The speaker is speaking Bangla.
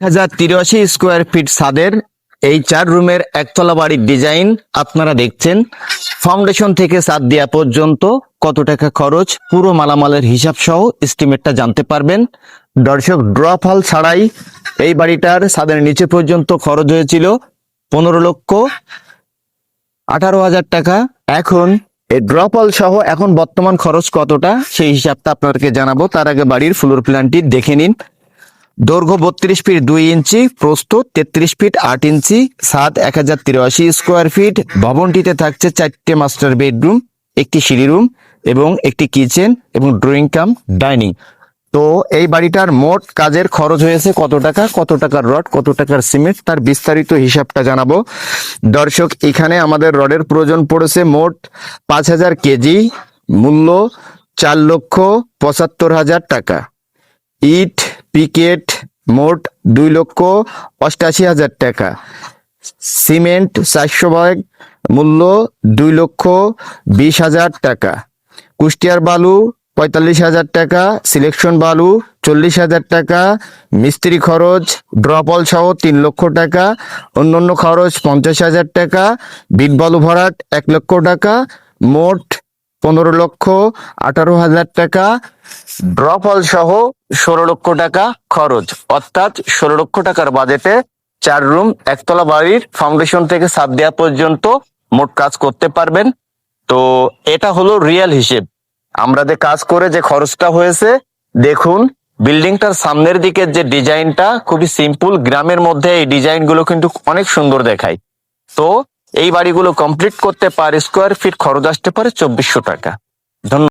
হাজার তিরাশি স্কোয়ার ফিট ছাদের এই চার রুমের একতলা বাড়ির ডিজাইন আপনারা দেখছেন। ফাউন্ডেশন থেকে ছাদ দেওয়া পর্যন্ত কত টাকা খরচ, পুরো মালামালের হিসাব সহ এস্টিমেটটা জানতে পারবেন। দর্শক ড্রপ হল ছাড়াই এই বাড়িটার ছাদের নিচে পর্যন্ত খরচ হয়েছিল পনেরো লক্ষ আঠারো হাজার টাকা। এখন এই ড্রপ হল সহ এখন বর্তমান খরচ কতটা, সেই হিসাবটা আপনাদেরকে জানাব। তার আগে বাড়ির ফ্লোর প্ল্যানটি দেখে নিন। দৈর্ঘ্য বত্রিশ ফিট দুই ইঞ্চি, প্রস্থ তেত্রিশ ফিট আট ইঞ্চি সাত এক হাজার তিরাশি স্কোয়ার ফিট। ভবনটিতে থাকছে চারটে মাস্টার বেডরুম, একটি সিঁড়ি রুম এবং একটি কিচেন এবং ড্রয়িং কাম, ডাইনিং। তো এই বাড়িটার মোট কাজের খরচ হয়েছে কত টাকা, কত টাকার রড, কত টাকার সিমেন্ট, তার বিস্তারিত হিসাবটা জানাব। দর্শক, এখানে আমাদের রডের প্রয়োজন পড়েছে মোট পাঁচ হাজার কেজি, মূল্য চার লক্ষ পঁচাত্তর হাজার টাকা। ইট পিকেট মোট দুই লক্ষ অষ্টাশি হাজার টাকা। সিমেন্ট চারশো ব্যাগ মূল্য দুই লক্ষ বিশ হাজার টাকা। কুষ্টিয়ার বালু পঁয়তাল্লিশ হাজার টাকা, সিলেকশন বালু চল্লিশ হাজার টাকা, মিস্ত্রি খরচ ড্রপল সহ তিন লক্ষ টাকা, অন্যান্য খরচ পঞ্চাশ হাজার টাকা, বিট বালু ভরাট এক লক্ষ টাকা, মোট পনেরো লক্ষ আঠারো হাজার টাকা ড্রপ হল সহ ষোলো লক্ষ টাকা খরচ। অর্থাৎ ষোলো লক্ষ টাকার বাজেটে চার রুম, একতলা বাড়ির ফাউন্ডেশন থেকে সাত দেওয়া পর্যন্ত মোট কাজ করতে পারবেন। তো এটা হলো রিয়েল হিসেব। আমরা যে কাজ করে যে খরচটা হয়েছে, দেখুন, বিল্ডিংটার সামনের দিকের যে ডিজাইনটা খুবই সিম্পল গ্রামের মধ্যে এই ডিজাইনগুলো কিন্তু অনেক সুন্দর দেখায়। তো এই বাড়িগুলো কমপ্লিট করতে পার স্কোয়ার ফিট খরচ আসতে পারে চব্বিশশো টাকা। ধন্যবাদ।